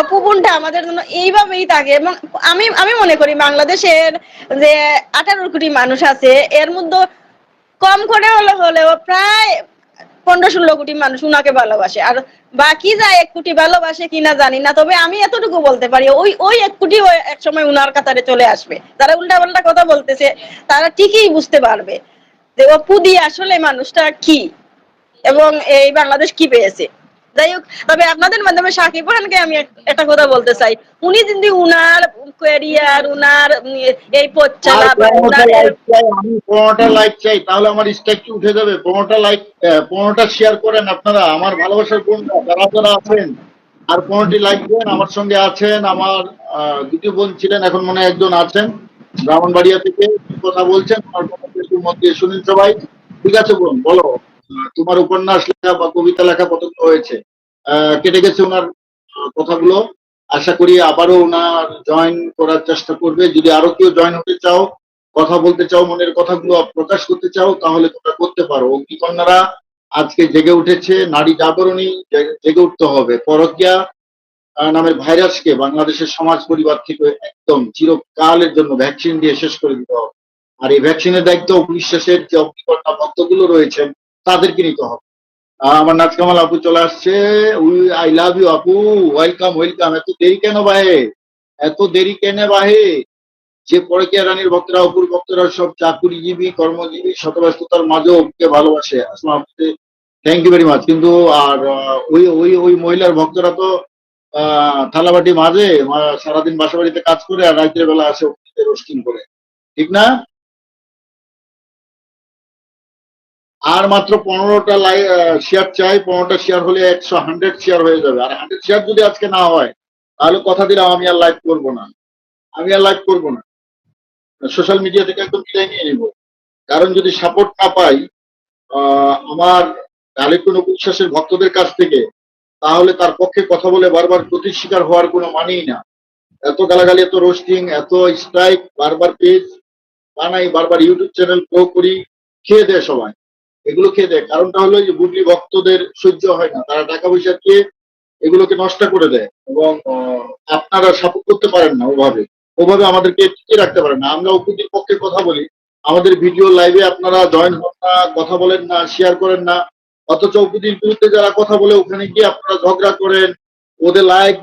অপু বোনটা আমাদের জন্য এইভাবেই থাকে। এবং আমি আমি মনে করি বাংলাদেশের যে আঠারো কোটি মানুষ আছে, এর মধ্যে কম করে হলে, হলেও প্রায় পনেরো ষোলো কোটি মানুষ উনাকে ভালোবাসে। আর বাকি যা এক কোটি ভালোবাসে কিনা জানি না, তবে আমি এতটুকু বলতে পারি, ওই ওই এক কোটি এক সময় উনার কাতারে চলে আসবে। তারা উল্টা পাল্টা কথা বলতেছে, তারা ঠিকই বুঝতে পারবে যে অপু দিয়ে আসলে মানুষটা কি, এবং এই বাংলাদেশ কি পেয়েছে। যাই হোক তবে আপনাদের মাধ্যমে সাকিব খানকে আমি একটা কথা বলতে চাই। উনি যদি উনার ক্যারিয়ার উনার এই পথ চলা আমি পনেরোটা লাইক চাই তাহলে আমার স্ট্যাক কি উঠে যাবে। পনেরোটা লাইক পনেরোটা শেয়ার করেন আপনারা আমার ভালোবাসার বন্ধুরা যারা যারা আছেন আর পনেরোটি লাইক দেন আমার সঙ্গে আছেন আমার দুটি বোন ছিলেন এখন মনে হয় একজন আছেন ব্রাহ্মণবাড়িয়া থেকে কথা বলছেন আমার একটু মন সবাই। ঠিক আছে বোন বলো। তোমার উপন্যাস লেখা বা কবিতা লেখা কতগুলো হয়েছে? কেটে গেছে ওনার কথাগুলো। আশা করি আবারও ওনার জয়েন করার চেষ্টা করবে। যদি আরও কেউ জয়েন হতে চাও, কথা বলতে চাও, মনের কথাগুলো প্রকাশ করতে চাও, তাহলে তোমরা করতে পারো। অগ্নিকন্যারা আজকে জেগে উঠেছে, নারী জাগরণী জেগে উঠতে হবে। পরকিয়া নামের ভাইরাসকে বাংলাদেশের সমাজ পরিবার থেকে একদম চিরকালের জন্য ভ্যাকসিন দিয়ে শেষ করে দিতে হবে। আর এই ভ্যাকসিনের দায়িত্ব বিশ্বাসের যে অগ্নিকন্যা ভক্তগুলো রয়েছেন তাদেরকে নিতে হবে। আমার নাচ কামাল আপু চলে আসছে। উই আই লাভ ইউ আপু। ওয়েলকাম ওয়েলকাম এত দেরি কেন বাহে? এত দেরি কেন বাহে? যে পরকিয়া রানীর ভক্তরা, অপুর ভক্তরা সব চাকুরিজীবী, কর্মজীবী, শতব্যস্ততার মাঝেও ওকে ভালোবাসে। আসলে আপনাকে থ্যাংক ইউ ভেরি মাচ কিন্তু আর ওই ওই ওই মহিলার ভক্তরা তো থালাবাটি মাঝে সারাদিন বাসা বাড়িতে কাজ করে আর রাত্রের বেলা আসে রোস্টিং করে। ঠিক না? আর মাত্র পনেরোটা শেয়ার চাই, পনেরোটা শেয়ার হলে একশো হান্ড্রেড শেয়ার হয়ে যাবে। আর হান্ড্রেড শেয়ার যদি আজকে না হয়, তাহলে কথা দিলাম, আমি আর লাইভ করব না। আমি আর লাইভ করব না। সোশ্যাল মিডিয়া থেকে একদম বিদায় নিয়ে নিব। কারণ যদি সাপোর্ট না পাই আমার আলিপুর বিশ্বাসের ভক্তদের কাছ থেকে, তাহলে তার পক্ষে কথা বলে বারবার প্রতি শিকার হওয়ার কোনো মানেই না। এত গালাগালি, এত রোস্টিং এত স্ট্রাইক বারবার পেজ বানাই, বারবার ইউটিউব চ্যানেল গ্রো করি, খেয়ে দেয় সবাই। এগুলো খেয়ে দেয়। কারণটা হলো যে বুবলি ভক্তদের সহ্য হয় না। তারা টাকা পয়সা দিয়ে এগুলোকে নষ্ট করে দেয় এবং আপনারা সাপোর্ট করতে পারেন না ওভাবে। ওভাবে আমাদেরকে টিকিয়ে রাখতে পারেন না। আমরা উপতির পক্ষে কথা বলি। আমাদের ভিডিও লাইভে আপনারা জয়েন হন না, কথা বলেন না শেয়ার করেন না। অথচ উপতির বিরুদ্ধে যারা কথা বলে ওখানে গিয়ে আপনারা ঝগড়া করেন, ওদের লাইক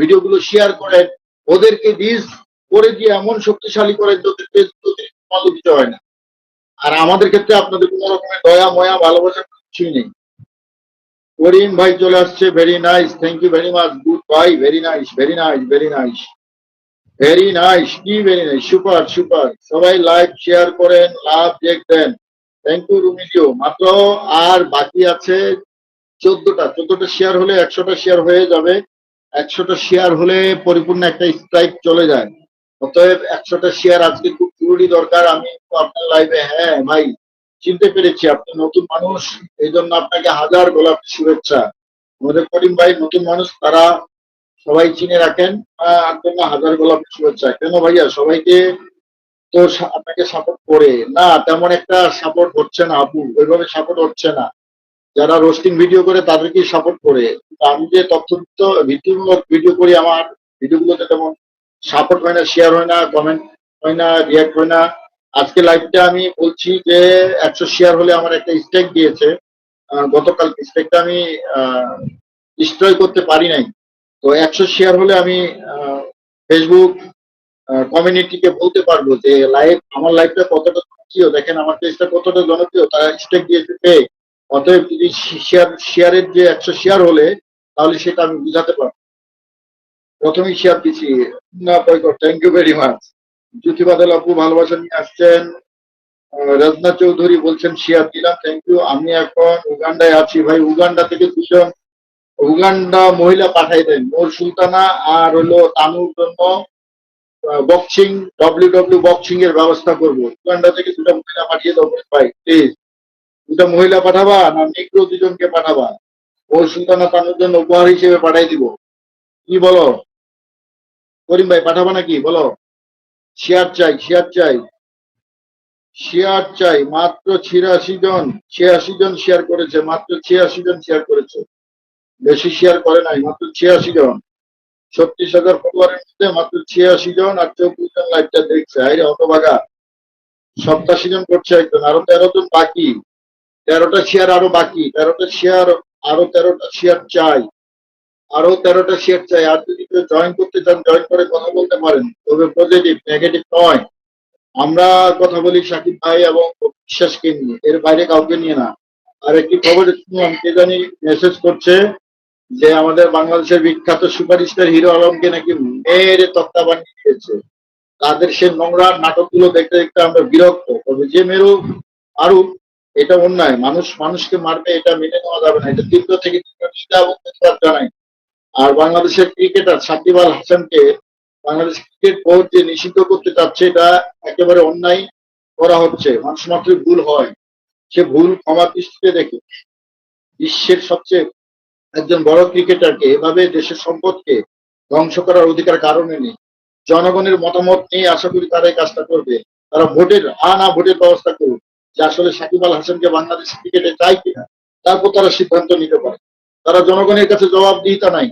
ভিডিওগুলো শেয়ার করেন। ওদেরকে ডিস করে দিয়ে এমন শক্তিশালী করেন যে ওদের ফেসবুক দিতে হয় না। আর আমাদের ক্ষেত্রে আপনাদের কোনো রকমের দয়া, ময়া, ভালোবাসা কিছুই নেই। করিম ভাই চলে আসছে very nice thank you very much good ভাই very nice very nice very nice very nice কি ভেরি নাইস সুপার সুপার সবাই লাইক শেয়ার করেন, লাভ চেক দেন থ্যাংক ইউ রুমিজিও মাত্র আর বাকি আছে চোদ্দটা চোদ্দটা শেয়ার হলে একশোটা শেয়ার হয়ে যাবে, একশোটা শেয়ার হলে পরিপূর্ণ একটা স্ট্রাইক চলে যায়। অতএব একশোটা শেয়ার আজকে খুব জরুরি দরকার। আমি আপনার লাইভে হ্যাঁ ভাই, চিনতে পেরেছি। আপনি নতুন মানুষ এই জন্য আপনাকে হাজার গোলাপ শুভেচ্ছা। আমাদের করিম ভাই, নতুন মানুষ, তারা সবাই চিনে রাখেন। জন্য হাজার গোলাপ শুভেচ্ছা। কেন ভাইয়া? সবাইকে তো আপনাকে সাপোর্ট করে। না, তেমন একটা সাপোর্ট হচ্ছে না, আপু। ওইভাবে সাপোর্ট হচ্ছে না। যারা রোস্টিং ভিডিও করে, তাদেরকেই সাপোর্ট করে। আমি যে তথ্যযুক্ত, ভিত্তিমূলক ভিডিও করি, আমার ভিডিওগুলোতে তেমন সাপোর্ট হয় না শেয়ার হয় না কমেন্ট হয় না রিয়াক্ট হয় না। আজকে লাইভটা আমি বলছি যে, একশো শেয়ার হলে আমার একটা স্টেক দিয়েছে। গতকাল স্টেকটা আমি ডিস্ট্রয় করতে পারি নাই। তো একশো শেয়ার হলে আমি ফেসবুক কমিউনিটিকে বলতে পারব যে লাইভ আমার লাইভটা কতটা জনপ্রিয়? দেখেন, আমার পেজটা কতটা জনপ্রিয়? তারা স্টেক দিয়েছে পেয়ে অতএব যদি শেয়ার শেয়ারের যে একশো শেয়ার হলে, তাহলে সেটা আমি বুঝাতে পারব। প্রথমেই শেয়ার দিচ্ছি। না thank you very much Jyoti Badal আপু, ভালোবাসা নিয়ে আসছেন। রত্না চৌধুরী বলছেন শেয়ার দিলাম থ্যাংক ইউ আমি এখন উগান্ডায় আছি। ভাই, উগান্ডা থেকে দুজন উগান্ডা মহিলা পাঠাই দেন মোর সুলতানা আর হলো তানুর জন্য বক্সিং ডব্লিউ ডব্লিউ বক্সিং এর ব্যবস্থা করব। উগান্ডা থেকে দুটা মহিলা পাঠিয়ে দেবো ভাই প্লিজ দুটা মহিলা পাঠাবা না নিগ্রো দুজনকে পাঠাবা? মোর সুলতানা তানুর জন্য উপহার হিসেবে পাঠাই দিব। কি বলো? করিম ভাই পাঠাবা নাকি? বলো। শেয়ার চাই শেয়ার চাই। শেয়ার চাই, মাত্র ছিয়াশি জন ছিয়াশি জন শেয়ার করেছে, মাত্র ছিয়াশি জন শেয়ার করেছে। বেশি শেয়ার করে নাই, মাত্র ছিয়াশি জন। ছত্রিশ হাজার ফলোয়ারের মধ্যে মাত্র ছিয়াশি জন আর চব্বিশ জন লাইভটা দেখছে। আরে হতভাগা। সপ্তাশি জন করছে একজন, আরও তেরো জন বাকি। তেরোটা শেয়ার আরও বাকি, তেরোটা শেয়ার, আরও তেরোটা শেয়ার চাই। আরও তেরোটা শেয়ার চাই। আর যদি কেউ জয়েন করতে চান জয়েন করে কথা বলতে পারেন। তবে পজিটিভ নেগেটিভ নয়। আমরা কথা বলি সাকিব ভাই এবং বিশ্বাসকে নিয়ে। এর বাইরে কাউকে নিয়ে না। আর একটি খবর শুনলাম কে জানি মেসেজ করছে যে আমাদের বাংলাদেশের বিখ্যাত সুপারস্টার হিরো আলমকে নাকি মেয়ের তত্ত্বা বানিয়ে দিয়েছে। তাদের সে নোংরা নাটকগুলো দেখতে দেখতে আমরা বিরক্ত। তবে যে মেরু আরও এটা অন্যায়। মানুষ মানুষকে মারবে, এটা মেনে নেওয়া যাবে না। এটা তীব্র থেকে তীব্র জানাই। আর বাংলাদেশের ক্রিকেটার সাকিব আল হাসানকে বাংলাদেশ ক্রিকেট বোর্ড যে নিষিদ্ধ করতে চাচ্ছে, এটা একেবারে অন্যায় করা হচ্ছে। মানুষ মাত্রই ভুল হয়। সে ভুল ক্ষমা দৃষ্টিতে দেখে। বিশ্বের সবচেয়ে একজন বড় ক্রিকেটারকে এভাবে দেশের সম্পদকে ধ্বংস করার অধিকার কারণে নেই। জনগণের মতামত নিয়ে আশা করি তারা এই কাজটা করবে। তারা ভোটের হা না ভোটের ব্যবস্থা করুক, যে আসলে সাকিব আল হাসানকে বাংলাদেশ ক্রিকেটে চাই কিনা, তারপর তারা সিদ্ধান্ত নিতে পারে। তারা জনগণের কাছে জবাবদিহিতা নাই।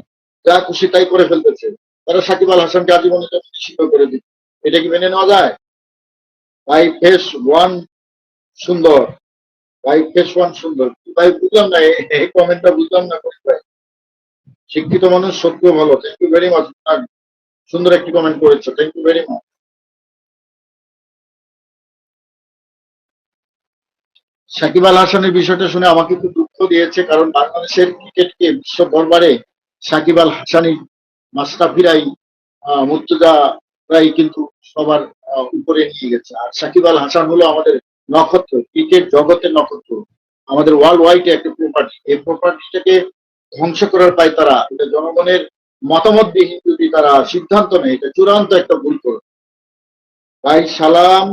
যা খুশি তাই করে ফেলতেছে। তারা সাকিব আল হাসানকে আজীবনের জন্য নিষিদ্ধ করে দিচ্ছে এটা কি মেনে নেওয়া যায়? ভাই, ফেস ওয়ান সুন্দর। ভাই, ফেস ওয়ান সুন্দর। ভাই, বুঝলাম না, এই- কমেন্টটা বুঝলাম না ভাই। শিক্ষিত মানুষ, সত্যি ভালো। থ্যাংক ইউ ভেরি মাচ সুন্দর একটি কমেন্ট করেছ। Thank you very much Sakib Al হাসানের বিষয়টা শুনে আমাকে খুব দুঃখ দিয়েছে, কারণ বাংলাদেশের ক্রিকেটকে বিশ্ব দরবারে সাকিব আল হাসানি মাস্টাফিরাই আহ, মুর্তজারাই কিন্তু সবার উপরে নিয়ে গেছে। আর সাকিব আল হাসান হলো আমাদের নক্ষত্র ক্রিকেট জগতের নক্ষত্র। আমাদের ওয়ার্ল্ড ওয়াইড একটা প্রপার্টি এই প্রপার্টিটাকে ধ্বংস করার পায় তারা। এটা জনগণের মতামত বিহীন যদি তারা সিদ্ধান্ত নেয় এটা চূড়ান্ত একটা ভুল করে ভাই সালাম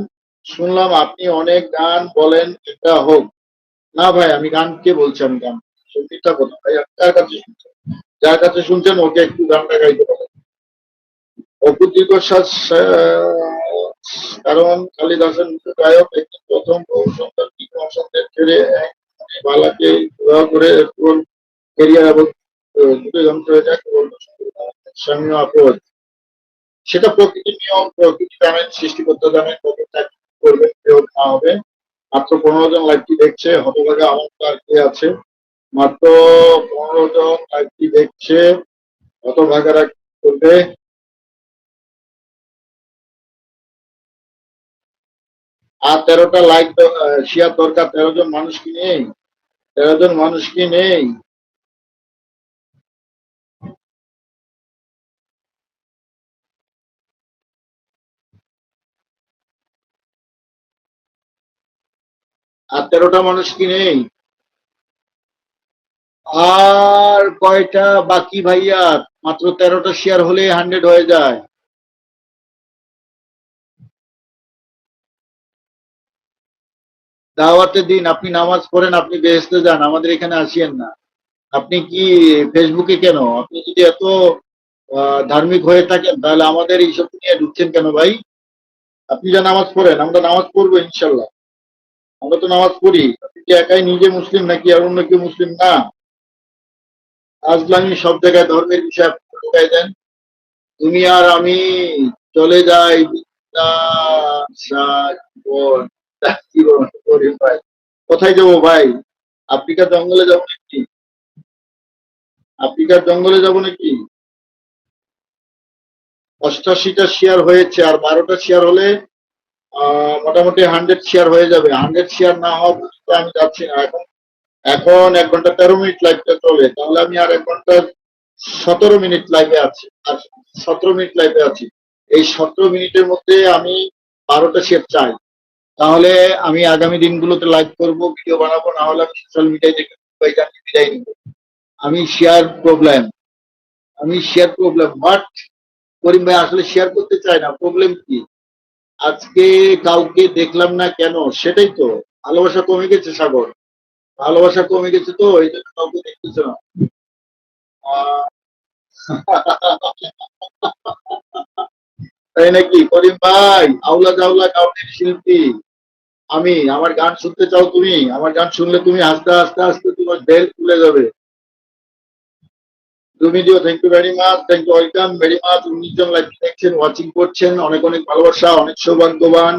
শুনলাম আপনি অনেক গান বলেন এটা হোক। না ভাই আমি গান কে বলছি আমি গান সত্যিটা কথা। ভাই আপনি কার কাছে শুনছেন যার কাছে শুনছেন, ওকে একটু গানটা গাইতে বলেন। অপু দীর্ঘশ্বাস কারণ কালিদাসের গায়ক একটি প্রথম বহু সন্তান বিক্রম সন্তান ছেড়ে এক বালাকে বিবাহ করে এরপর কেরিয়ার এবং দুটো ধ্বংস হয়ে যায় স্বামী আপদ সেটা প্রকৃতির নিয়ম, প্রকৃতি জানেন সৃষ্টিকর্তা জানেন কত চাকরি করবে, কেউ না হবে। মাত্র পনেরো জন লাইভটি দেখছে, হতভাগা আমার আর কে আছে। মাত্র পনেরো জন লাইভটি দেখছে। হতভাগারা কি করবে? আর তেরোটা লাইক শেয়ার দরকার। তেরো জন মানুষ কি নেই? তেরো জন মানুষ কি নেই? আর তেরোটা মানুষ কি নেই? আর কয়টা বাকি ভাইয়া? মাত্র তেরোটা শেয়ার হলে হান্ড্রেড হয়ে যায়। দাওয়াতের দিন, আপনি নামাজ পড়েন, আপনি বেহেস্তে যান, আমাদের এখানে আসিয়েন না। আপনি কি ফেসবুকে কেন? আপনি যদি এত ধার্মিক হয়ে থাকেন, তাহলে আমাদের এইসব নিয়ে ঢুকছেন কেন ভাই? আপনি যা নামাজ পড়েন, আমরা নামাজ পড়ব ইনশাল্লাহ। আমরা তো নামাজ পড়ি। আপনি কি একাই নিজে মুসলিম নাকি আর অন্য কেউ মুসলিম? না। আজলামি সব জায়গায় ধর্মের বিষয় ঢুকাই দেন তুমি আর আমি চলে যাই। কোথায় যাব ভাই? আফ্রিকার জঙ্গলে যাব নাকি? আফ্রিকার জঙ্গলে যাব নাকি? অষ্টাশিটা শেয়ার হয়েছে আর বারোটা শেয়ার হলে মোটামুটি হান্ড্রেড শেয়ার হয়ে যাবে। হান্ড্রেড শেয়ার না হওয়া পর্যন্ত আমি যাচ্ছি না। এখন এখন এক ঘণ্টা তেরো মিনিট লাইভটা চলে, তাহলে আমি আর এক ঘণ্টা সতেরো মিনিট লাইভে আছি। আর সতেরো মিনিট লাইভে আছি। এই সতেরো মিনিটের মধ্যে আমি বারোটা শেয়ার চাই। তাহলে আমি আগামী দিনগুলোতে লাইভ করব ভিডিও বানাবো, না হলে আমি সোশ্যাল মিডিয়ায় দেখে বিদায় নিব। আমি শেয়ার প্রবলেম আমি শেয়ার প্রবলেম বাট করিম ভাই, আসলে শেয়ার করতে চাই না। প্রবলেম কি? আজকে কাউকে দেখলাম না কেন? সেটাই তো। ভালোবাসা কমে গেছে, সাগর। ভালোবাসা কমে গেছে তো, এই জন্য কাউকে দেখতেছে না। তাই নাকি? করিম ভাই, আউলা জাউলা কাউনের শিল্পী আমি, আমার গান শুনতে চাও তুমি? আমার গান শুনলে তুমি হাসতে হাসতে হাসতে তোমার বেল খুলে যাবে। Video thank you very much thank you welcome very much উনিশ জন লাইভটি দেখছেন ওয়াচিং করছেন, অনেক অনেক ভালোবাসা, অনেক সৌভাগ্যবান।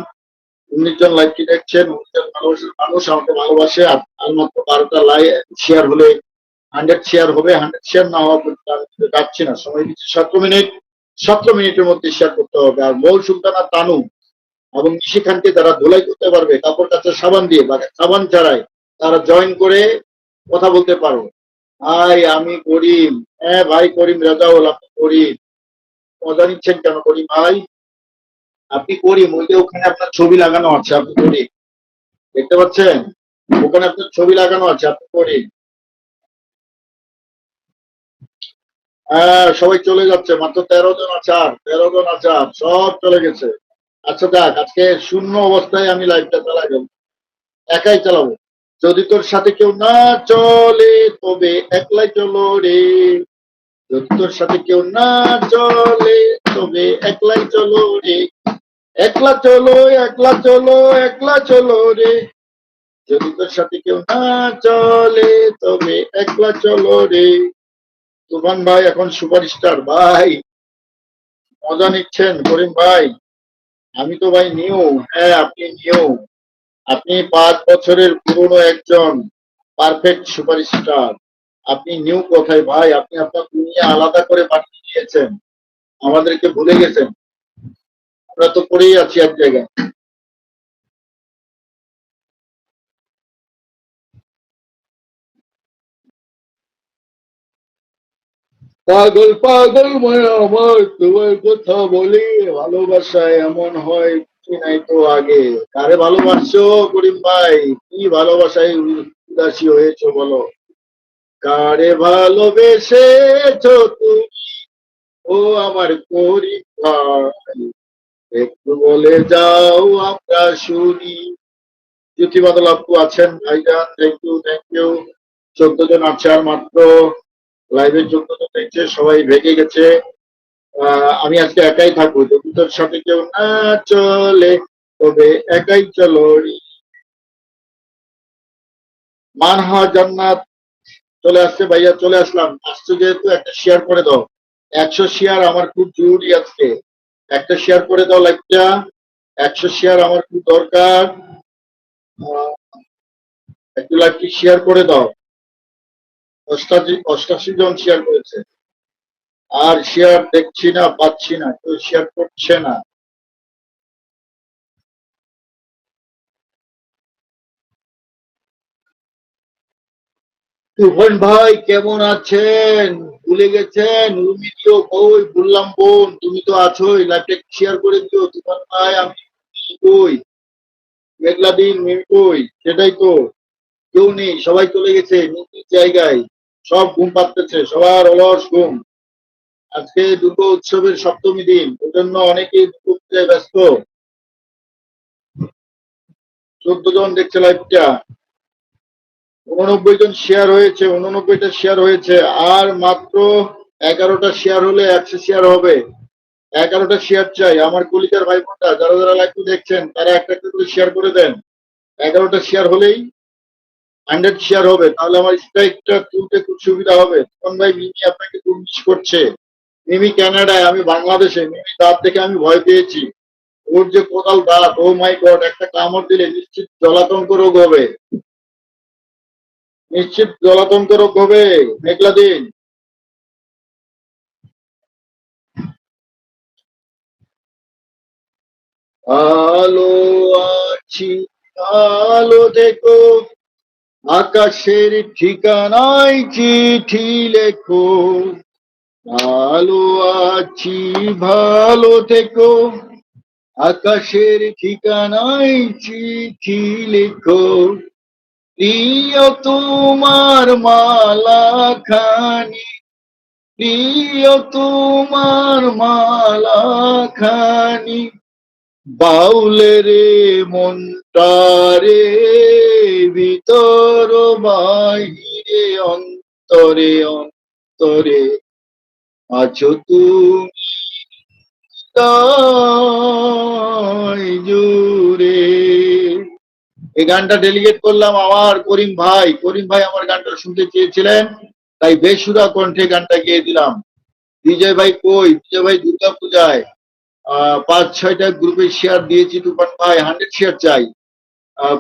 উনিশ জন লাইভটি দেখছেন উনিশ জন ভালোবাসার মানুষ আমাকে ভালোবাসে, আর মাত্র বারোটা লাইভ শেয়ার হলে হান্ড্রেড শেয়ার হবে। হান্ড্রেড শেয়ার না হওয়া পর্যন্ত আমি কিন্তু যাচ্ছি না। সময় দিচ্ছি সতেরো মিনিট। সতেরো মিনিটের মধ্যে শেয়ার করতে হবে। আর মৌল সুলতানা তানু এবং নিশি যারা ধুলাই করতে পারবে, কাপড় কাচা সাবান দিয়ে, বা সাবান ছাড়াই তারা জয়েন করে কথা বলতে পারো। ভাই, আমি করিম। হ্যাঁ ভাই, করিম রাজা রাজাউল, আপনি করিম। মজা নিচ্ছেন কেন করিম ভাই? আপনি করিম ওই যে ওখানে আপনার ছবি লাগানো আছে, আপনি করিম দেখতে পাচ্ছেন? ওখানে আপনার ছবি লাগানো আছে, আপনি করিম হ্যাঁ সবাই চলে যাচ্ছে, মাত্র তেরো জন আছে আর তেরো জন আছে আর সব চলে গেছে। আচ্ছা দেখ, আজকে শূন্য অবস্থায় আমি লাইভটা চালাই যাব একাই চালাবো। যদি তোর সাথে কেউ না চলে, তবে একলাই চলো রে। যদি তোর সাথে কেউ না চলে, তবে একলাই চলো রে। একলা চলো একলা চলো একলা চলো রে। যদি তোর সাথে কেউ না চলে, তবে একলা চলো রে। তুফান ভাই, এখন সুপারস্টার ভাই। মজা নিচ্ছেন, করিম ভাই। আমি তো ভাই নিউ হ্যাঁ আপনি নিউ। আপনি পাঁচ বছরের পুরনো একজন পারফেক্ট সুপারস্টার। আপনি নিউ কোথায় ভাই? আপনি আপনার দুনিয়া আলাদা করে পাঠিয়ে দিয়েছেন। আমাদেরকে ভুলে গেছেন। আমরা তো পড়েই আছি এক জায়গায়। পাগল পাগল আমার তোমার কথা বলি ভালোবাসা এমন হয় কি নাই তো আগে। কারে ভালোবাসছো, করিম ভাই? কি ভালোবাসায় উদাসী হয়েছো বলো? কারে ভালোবেসেছো তুমি? ও আমার করিম ভাই। একটু বলে যাও, আমরা শুনি। জ্যোতি বাদল আপু আছেন ভাইজান থ্যাংক ইউ থ্যাংক ইউ চোদ্দ জন আছে আর মাত্র। লাইভে চোদ্দ জন দেখছে সবাই ভেঙে গেছে। আমি আজকে একাই থাকব যদি তোর সাথে কেউ না চলে। তবে একাই চলো মানহা জান্নাত চলে আসছে ভাইয়া, চলে আসলাম। আসছে যেহেতু একটা শেয়ার করে দাও। একশো শেয়ার আমার খুব জরুরি আজকে। একটা শেয়ার করে দাও লাইভটা একশো শেয়ার আমার খুব দরকার। একটু লাইভটি শেয়ার করে দাও। অষ্টাশি অষ্টাশি জন শেয়ার করেছে। আর শেয়ার দেখছি না, পাচ্ছি না, কেউ শেয়ার করছে না। ভাই, কেমন আছেন? ভুলে গেছেন রুমিটিও কই বললাম, বোন, তুমি তো আছোই লাইভটা শেয়ার করে দিও তুফান ভাই আমি কই মেঘলা দিন কই সেটাই তো, কেউ নেই, সবাই চলে গেছে নিজ নিজ জায়গায়, সব ঘুম পাচ্ছে সবার অলস ঘুম। আজকে দুর্গা উৎসবের সপ্তমী দিন ওই জন্য অনেকেই দুর্গা ব্যস্ত। চোদ্দ জন দেখছে লাইভটা উননব্বই জন শেয়ার হয়েছে উননব্বইটা শেয়ার হয়েছে, আর মাত্র এগারোটা শেয়ার হলে একশো শেয়ার হবে। এগারোটা শেয়ার চাই। আমার কলিকার ভাই বোনরা যারা যারা লাইভ দেখছেন, তারা একটা একটা করে শেয়ার করে দেন। এগারোটা শেয়ার হলেই হান্ড্রেড শেয়ার হবে। তাহলে আমার স্ট্রাইকটা তুলতে খুব সুবিধা হবে। তখন ভাই মিমি আপনাকে খুব মিস করছে। মিমি কানাডায় আমি বাংলাদেশে, মিমি দাঁত দেখে আমি ভয় পেয়েছি। ওর যে কোদাল দাঁত ও মাই গড একটা কামড় দিলে নিশ্চিত জলাতঙ্ক রোগ হবে। নিশ্চিত জলাতঙ্ক রোগ হবে। মেঘলা দিন। আলো আছি, আলো দেখো। আকাশের ঠিকানায় চিঠি লেখো। ভালো আছি, ভালো থেকো। আকাশের ঠিকানায় চিঠি লেখো। প্রিয় তোমার মালা খানি প্রিয় তোমার মালা খানি বাউলে রে মনটারে, ভিতর বাহিরে, অন্তরে অন্তরে, আছো তুমি জুড়ে। এই গানটা ডেলিগেট করলাম আমার করিম ভাই। করিম ভাই আমার গানটা শুনতে চেয়েছিলেন, তাই বেসুরা কণ্ঠে গানটা গেয়ে দিলাম। বিজয় ভাই কই? বিজয় ভাই দুর্গা পূজায় পাঁচ, ছয়টা গ্রুপে শেয়ার দিয়েছি তুফান ভাই হান্ড্রেড শেয়ার চাই।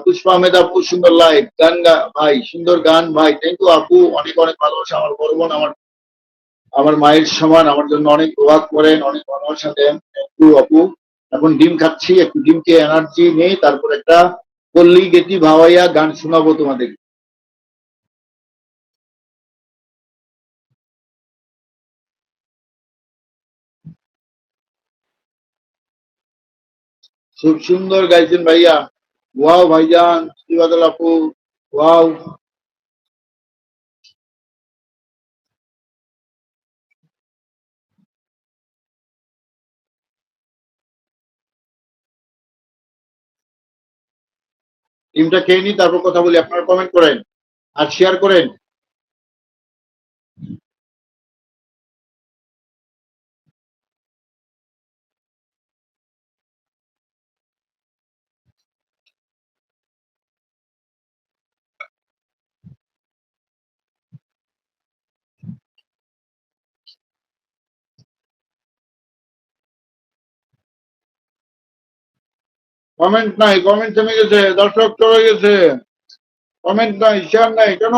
পুষ্পা আহমেদ আপু সুন্দর লাইভ গান ভাই, সুন্দর গান ভাই। থ্যাংক ইউ আপু, অনেক অনেক ভালোবাসা আমার বড় বোন, আমার আমার মায়ের সমান, আমার জন্য অনেক প্রভাব করেন, অনেক ভালোবাসা দেন। থ্যাংক ইউ আপু। এখন ডিম খাচ্ছি, একটু ডিমকে এনার্জি নেই তারপর একটা পল্লী গেটি ভাওয়াইয়া গান শোনাবো তোমাদের। খুব সুন্দর গাইছেন ভাইয়া। ওয়াও ভাইজান শ্রীবাদল আপু ওয়াও। টিমটা খেয়ে নিই তারপর কথা বলি আপনারা কমেন্ট করেন আর শেয়ার করেন। কমেন্ট নাই কমেন্ট থেমে গেছে দর্শক চলে গেছে। কমেন্ট নাই শেয়ার নাই কেন?